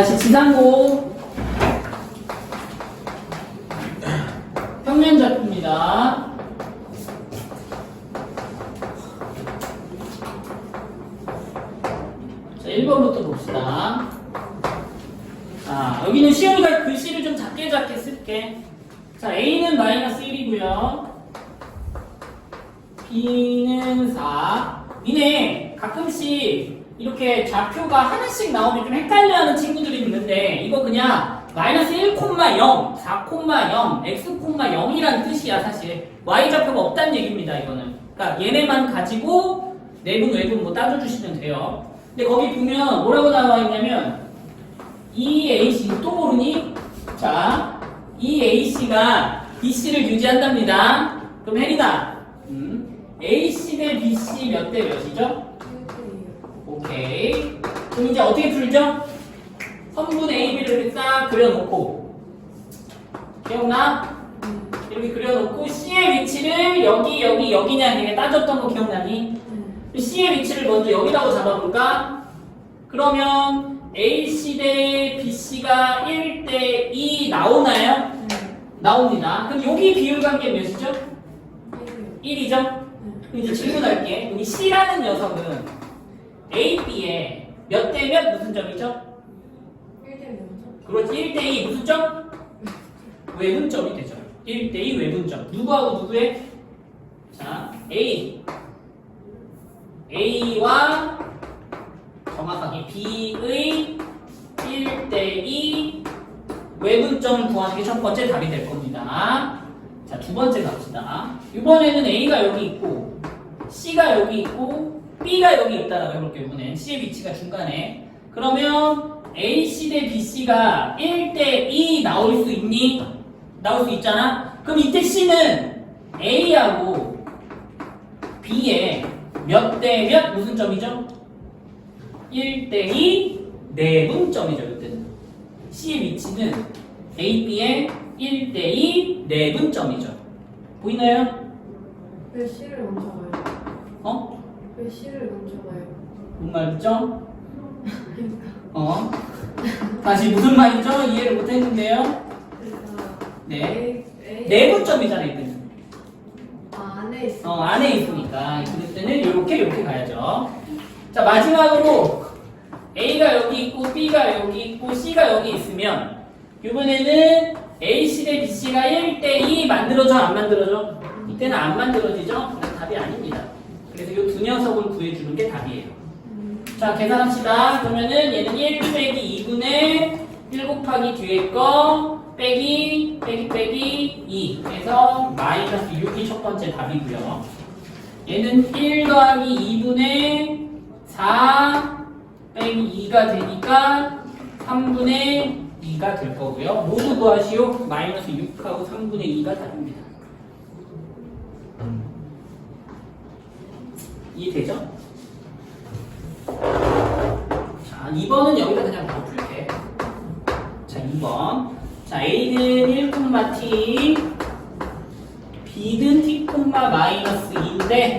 다시 지상고 평면 작품입니다. 자, 1번부터 봅시다. 자, 여기는 시험이가 글씨를 좀 작게 작게 쓸게. 자, A는 마이너스 1이고요. B는 4. 니네 가끔씩 이렇게 좌표가 하나씩 나오면 좀 헷갈려하는 친구들이 있는데 이거 그냥 마이너스 1, 0, 4, 0, x, 0이라는 뜻이야 사실 y 좌표가 없다는 얘기입니다 이거는 그러니까 얘네만 가지고 내분 외분 뭐 따져주시면 돼요 근데 거기 보면 뭐라고 나와 있냐면 이 AC 또 모르니? 자, 이 AC가 BC를 유지한답니다. 그럼 혜린아, 음, AC 대 BC 몇 대 몇이죠? 오케이. 그럼 이제 어떻게 풀죠? 선분 AB를 이렇게 싹 그려놓고 기억나? 이렇게 그려놓고 C의 위치를 여기 여기 여기냐 이게 따졌던 거 기억나니? C의 위치를 먼저 여기라고 잡아볼까? 그러면 AC 대 BC가 1 대 2 나오나요? 나옵니다. 그럼 여기 비율 관계 몇이죠? 1이죠? 그럼 이제 질문할게. 여기 C라는 녀석은 A, B에 몇대 몇 무슨 점이죠? 그렇지 1대 2 무슨 점? 외분점이 되죠. 1대 2 외분점. 누구하고 누구의? 자, A. A와 정확하게 B의 1대2 외분점을 구하는 게첫 번째 답이 될 겁니다. 자, 두 번째 갑시다. 이번에는 A가 여기 있고, C가 여기 있고, B가 여기 있다라고 해볼게요, 이번엔. C의 위치가 중간에. 그러면 AC 대 BC가 1대 2 나올 수 있니? 나올 수 있잖아? 그럼 이때 C는 A하고 B에 몇대 몇 무슨 점이죠? 1대 2 내분점이죠, 이때는. C의 위치는 A, B의 1대 2 내분점이죠. 보이나요? 왜 C를 먼저 가요? 어? 왜 C를 먼저 가요? 뭔 말이죠? 어? 다시 무슨 말이죠? 이해를 못했는데요? 그러니까 네. A, A 내분점이잖아, 이때는. 아, 안에 있어. 어, 안에 있으니까. 그럴 때는 이렇게, 이렇게 가야죠. 자, 마지막으로 A가 여기 있고, B가 여기 있고, C가 여기 있으면, 이번에는 AC 대 BC가 1대2 만들어져, 안 만들어져? 이때는 안 만들어지죠? 답이 아닙니다. 그래서 이 두 녀석을 구해주는 게 답이에요. 자, 계산합시다. 그러면은 얘는 1 빼기 2분의 1 곱하기 뒤에 거 빼기 빼기 빼기 2 해서 마이너스 6이 첫 번째 답이고요. 얘는 1 더하기 2분의 4 빼기 2가 되니까 3분의 2가 될 거고요. 모두 구하시오. 마이너스 6하고 3분의 2가 답입니다. 이해되죠? 자, 2번은 여기다 그냥 바로 풀게. 자, 2번. 자, A는 1,t, B는 t, 마이너스 2인데,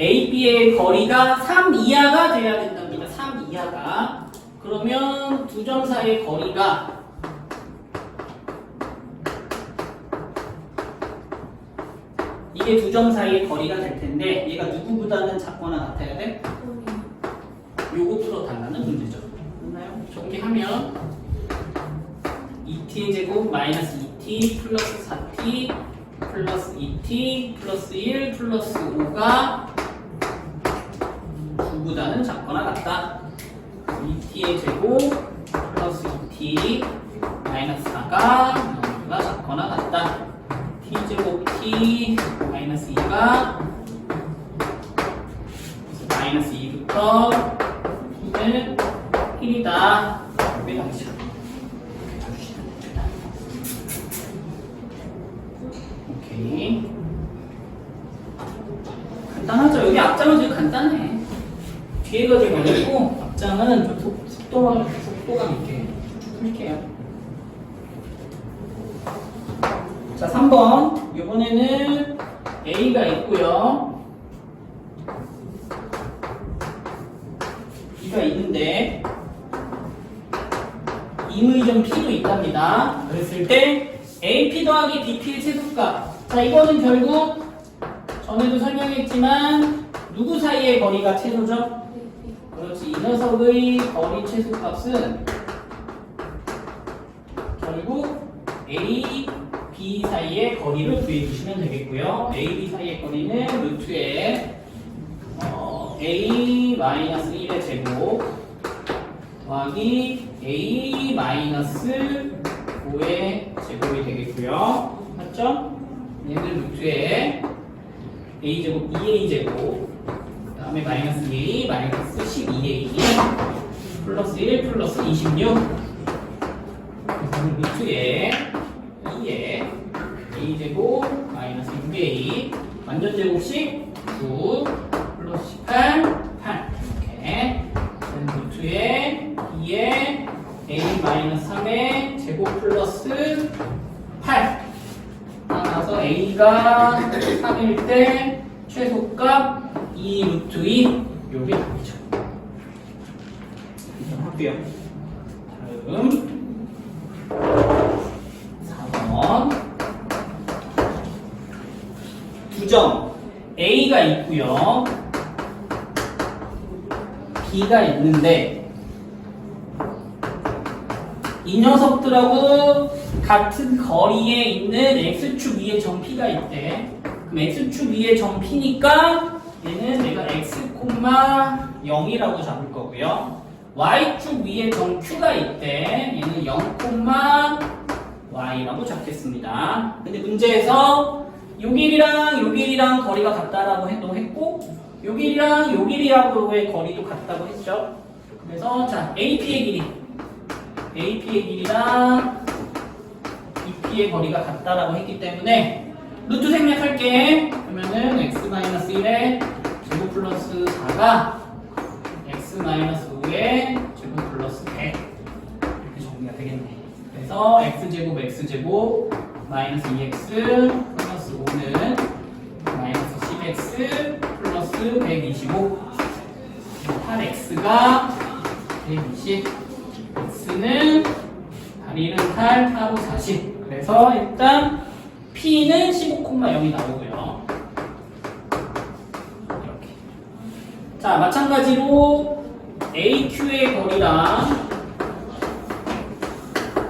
A, B의 거리가 3 이하가 돼야 된답니다. 3 이하가. 그러면 두 점 사이의 거리가 이게 두 점 사이의 거리가 될 텐데 얘가 누구보다는 작거나 같아야 돼? 요것으로 달라는 문제죠. 맞나요? 정리하면 2t의 제곱 마이너스 2t 플러스 4t 플러스 2t 플러스 1 플러스 5가 9보다는 작거나 같다. 2t의 제곱 플러스 2t 마이너스 4가 0보다 작거나 같다. t 제곱 t 마이너스 2가 마이너스 2부터 t는 1이다. 이렇게 나오죠. 오케이. 간단하죠? 여기 앞장은 되게 간단해. 뒤에가 되게 어렵고 앞장은 좀 속- 속도감, 속도감 있게 풀게요. 자, 3번. 이번에는 A가 있고요. B가 있는데 임의정 P도 있답니다. 그랬을 때 AP 더하기 BP의 최소값. 자, 이거는 결국 전에도 설명했지만 누구 사이의 거리가 최소죠? 그렇지. 이 녀석의 거리 최소값은 결국 A, B 사이의 거리를 구해 주시면 되겠고요. A, B 사이의 거리는 루트에 어, A 마이너스 1의 제곱 더하기 A 마이너스 5의 제곱이 되겠고요. 맞죠? 얘는 루트에 A 제곱 2A 제곱 그 다음에 마이너스 2A 마이너스 12A 플러스 1 플러스 26 그래서 루트에 2에 A 제곱 마이너스 6A 완전 제곱식 9 플러스 18 8 이렇게 루트에 2에 A 마이너스 3의 제곱 플러스 8 따라서 A가 3일 때 최소값 2 루트 2 요게 답이죠. 이점 할게요. 다음 4번 두 점 A가 있고요. B가 있는데 이 녀석들하고 같은 거리에 있는 x축 위에 점 P가 있대. 그럼 x축 위에 점 P니까 얘는 내가 x, 0이라고 잡을 거고요. y축 위에 점 Q가 있대. 얘는 0, y라고 잡겠습니다. 근데 문제에서 요 길이랑 요 길이랑 거리가 같다라고 해도 했고 요 길이랑 요 길이하고의 거리도 같다고 했죠. 그래서 자 AP의 길이 AP의 길이랑 BP의 거리가 같다라고 했기 때문에 루트 생략할게. 그러면은 x-1의 제곱 플러스 4가 x-5의 제곱 플러스 100 이렇게 정리가 되겠네. 그래서 x제곱 x제곱 마이너스 2x 플러스 5는 마이너스 10x 플러스 125 8x가 120 x는 8일은 8, 8로 40 그래서 일단 p는 15,0이 나오고요. 이렇게. 자 마찬가지로 AQ의 거리랑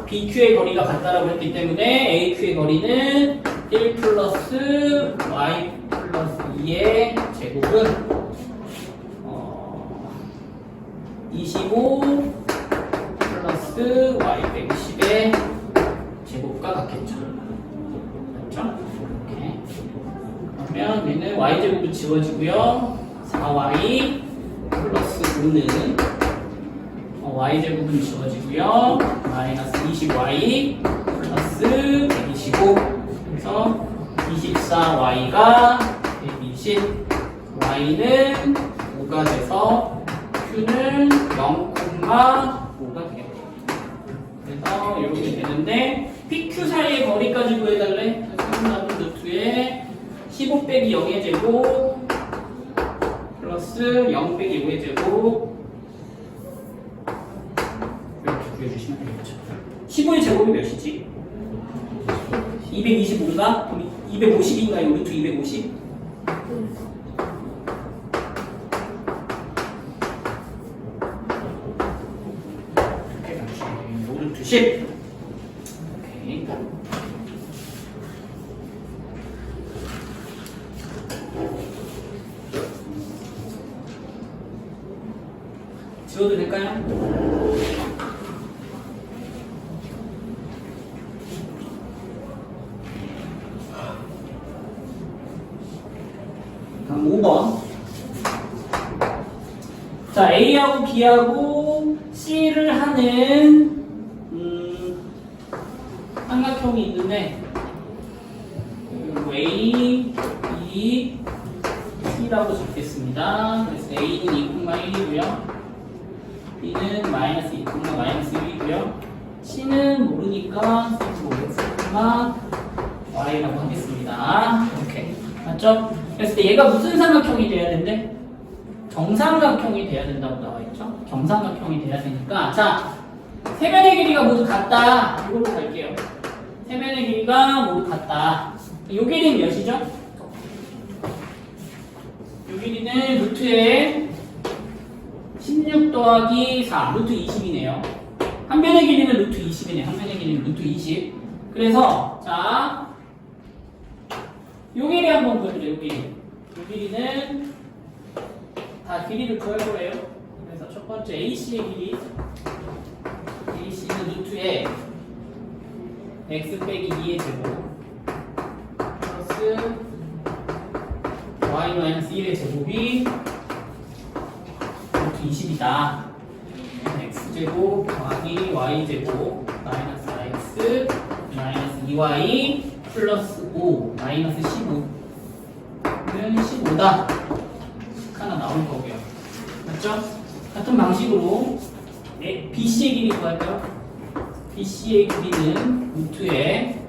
BQ의 거리가 같다라고 했기 때문에 AQ의 거리는 1 플러스 Y 플러스 2의 제곱은 어, 25 플러스 Y 빼기 10의 제곱과 같겠죠. 그렇죠? 이렇게. 그러면 얘는 Y 제곱은 지워지고요. 4Y 플러스 5는 어, y제곱은 지워지고요. 마이너스 20y 플러스 125 그래서 24y가 120 y는 5가 돼서 q는 0,5가 되겠네요. 그래서 이렇게 되는데 PQ 사이의 거리까지 구해달래. 그래서 루트에 15 빼기 0의 제곱 플러스 0 빼기 5의 제곱 이렇게 구해주시면 되겠죠. 15의 제곱이 몇이지? 225인가? 250인가요? 루트 250? 이렇게 가주시면 루트 10. 오케이. 지워도 될까요? 다음 5번. 자, A하고 B하고 C를 하는 음, 삼각형이 있는데 그 A, B, C라고 적겠습니다. 그래서 A는 2,1이고요. B는 마이너스 2, 마이너스 1이고요. C는 모르니까 모르겠지만 Y라고 하겠습니다. 이렇게 맞죠? 때 얘가 무슨 삼각형이 돼야 된대? 정삼각형이 돼야 된다고 나와 있죠? 정삼각형이 돼야 되니까 자 세면의 길이가 모두 같다. 이걸로 갈게요. 세면의 길이가 모두 같다. 요 길이는 몇이죠? 요 길이는 루트에 16 더하기 4, 루트 20이네요. 한 변의 길이는 루트 20이네. 한 변의 길이는 루트 20. 그래서 자, 요 길이 한번 보여드려요. 요 길이. 요 길이는 다 길이를 거예요. 그래서 첫 번째 AC의 길이 AC는 루트에 x 빼기 2의 제곱 플러스 y 마이너스 1의 제곱이 루트 20이다. x제곱 더하기 y제곱 마이너스 4x 마이너스 2y 플러스 5 마이너스 15는 15다. 하나 나올 거고요. 맞죠? 같은 방식으로 네, BC의 길이 구할까요? BC의 길이는 루트에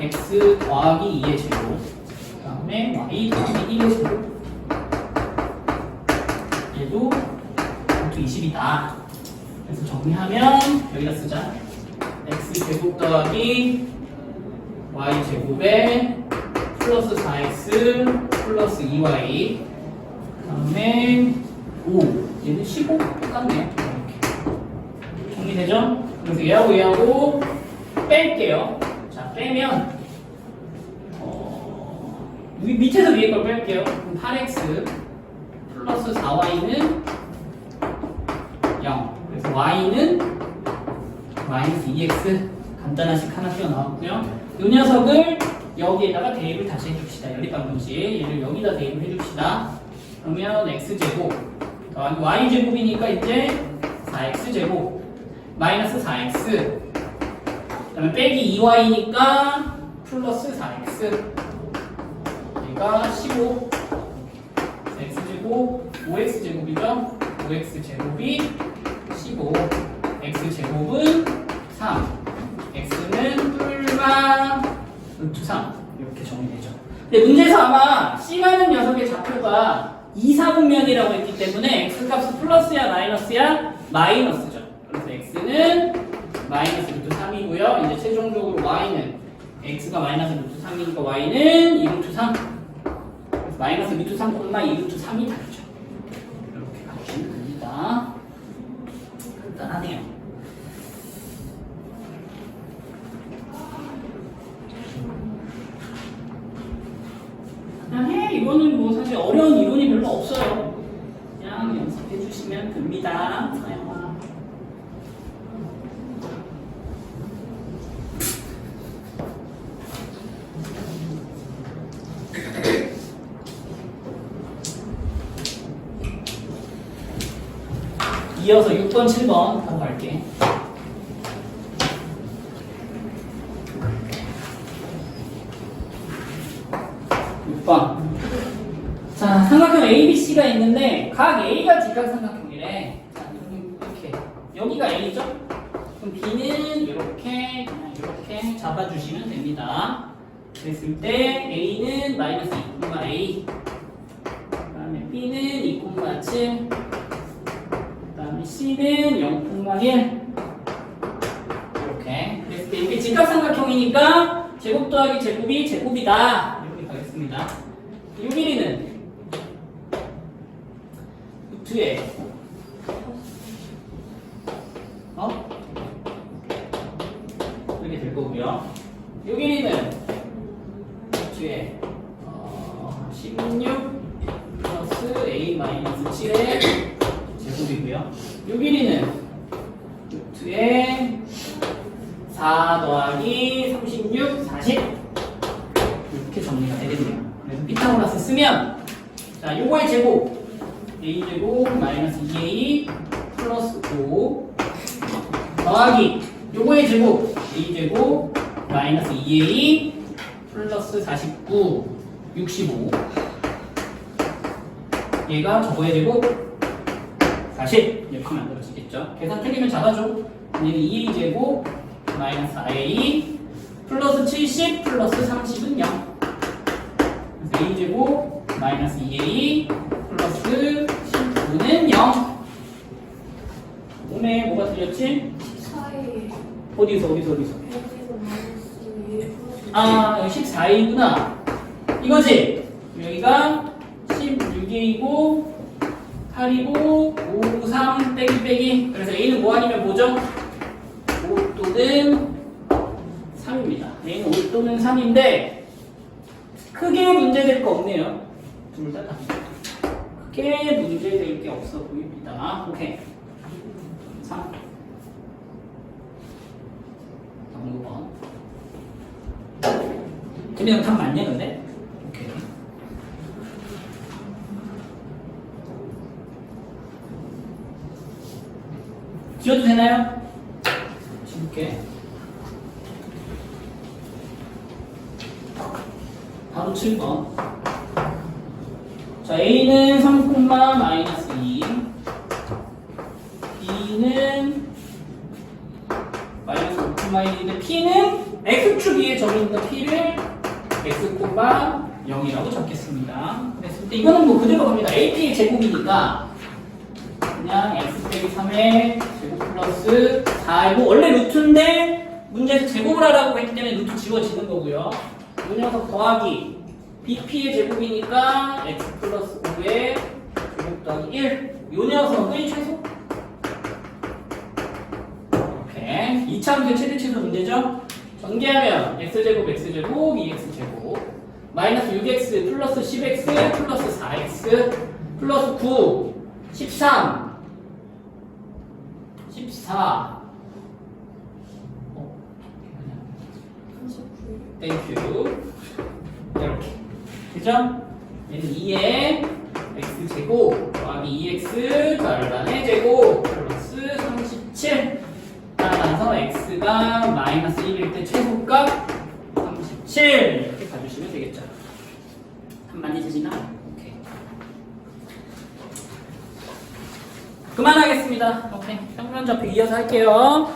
x 더하기 2의 제곱 그 다음에 y 더하기 1의 제곱 얘도 루트 20이다. 그래서 정리하면 여기다 쓰자. x 제곱 더하기 y 제곱에 플러스 4x 플러스 2y 다음에 5 얘는 15 똑같네요. 이렇게 정리되죠? 그래서 얘하고 얘하고 뺄게요. 자 빼면 어, 위, 밑에서 위에 걸 뺄게요. 그럼 8x 플러스 4y는 0. 그래서 y는 마이너스 2x 간단한식 하나 튀어나왔고요. 이 녀석을 여기에다가 대입을 다시 해줍시다. 연립방정식 얘를 여기다 대입을 해줍시다. 그러면 x제곱 더하기 y제곱이니까 이제 4x제곱 마이너스 4x 그다음에 빼기 2y니까 플러스 4x 얘가 15 x제 곱 5x제곱이죠 5x제곱이 15 x제곱은 3 x는 뿔마 루트 3 이렇게 정리되죠. 근데 문제에서 아마 C라는 녀석의 좌표가 2, 4분면이라고 했기 때문에 x값은 플러스야 마이너스야? 마이너스죠. 그래서 x는 마이너스 루트 3이고요. 이제 최종적으로 y는 x가 마이너스 루트 3이니까 y는 2 루트 3 그래서 마이너스 루트 3, 2 루트 3이 다르죠. 이렇게 가주시면 됩니다. 간단하네요. 그냥 해 이거는 뭐 사실 어려운 이론이 별로 없어요. 그냥 연습해 주시면 됩니다 이어서 6번, 7번 하고 갈게. 6번. 자, 삼각형 ABC가 있는데 각 A가 직각삼각형이래. 자, 이렇게 여기가 A죠? 그럼 B는 이렇게 그냥 이렇게 잡아주시면 됩니다. 그랬을 때 A는 마이너스 2, A 그다음에 B는 2,7 그다음에 C는 0,1 이렇게. 그랬을 때 이게 직각삼각형이니까 제곱 더하기 제곱이 제곱이다. 이렇게 가겠습니다. 이 길이는? 루트에. 어? 이렇게 될 거고요. 이 길이는? 루트에. 어, 16 플러스 a 마이너스 7의 제곱이고요. 이 길이는 루트에 4 더하기 36, 40 이렇게 정리가 되겠네요. 그래서 피타고라스 쓰면 자 요거의 제곱. A 제곱 마이너스 2a 플러스 5 더하기 요거의 제곱. A 제곱 마이너스 2a 플러스 49 65 얘가 저거의 제곱 40 이렇게 만들어지겠죠. 계산 틀리면 잡아줘. 얘는 2a 제곱 마이너스 4a 플러스 70 플러스 30은 0. 그래서 a 제곱 마이너스 2a 플러스 19는 0. 오늘 뭐가 틀렸지? 14에 어디서 어디서 어디서? 여기서 마이너스 1 플러스 아 여기 14이구나 이거지? 여기가 16이고 8이고 5, 3 빼기 빼기. 그래서 A는 뭐 아니면 뭐죠? 5 또는 3입니다. A는 5 또는 3인데 크게 문제될 거 없네요. 둘다 다. 크게 문제될 게 없어 보입니다. 오케이. 3 다음 6번. 그냥 답 맞냐 근데? 오케이. 지워도 되나요? 지울게. 바로 7번. 자, A는 3, 마이너스 2. B는 마이너스 5, 1인데 P는 X축 위에 적으니까 P를 X, 0이라고 적겠습니다. 그랬을 때 이거는 뭐 그대로 갑니다. AP의 제곱이니까 그냥 X 빼기 3의 제곱 플러스 4이고 원래 루트인데 문제에서 제곱을 하라고 했기 때문에 루트 지워지는 거고요. 이 녀석 더하기 BP의 제곱이니까 X 플러스 5의 제곱 더하기 1. 이 녀석의 최소 오케이. 2차함수의 최대치수 문제죠? 전개하면 x제곱 x제곱 2x제곱 마이너스 6x 플러스 10x 플러스 4x 플러스 9 13 14 어, 39 땡큐 이렇게 그죠? 얘는 2의 x제곱 더하기 2x 절반의 제곱 플러스 37 따라서 x가 마이너스 1일 때 최소값 37 이렇게 가주시면 되겠죠 한마디 되시나? 오케이 그만하겠습니다. 오케이. 평면좌표 이어서 할게요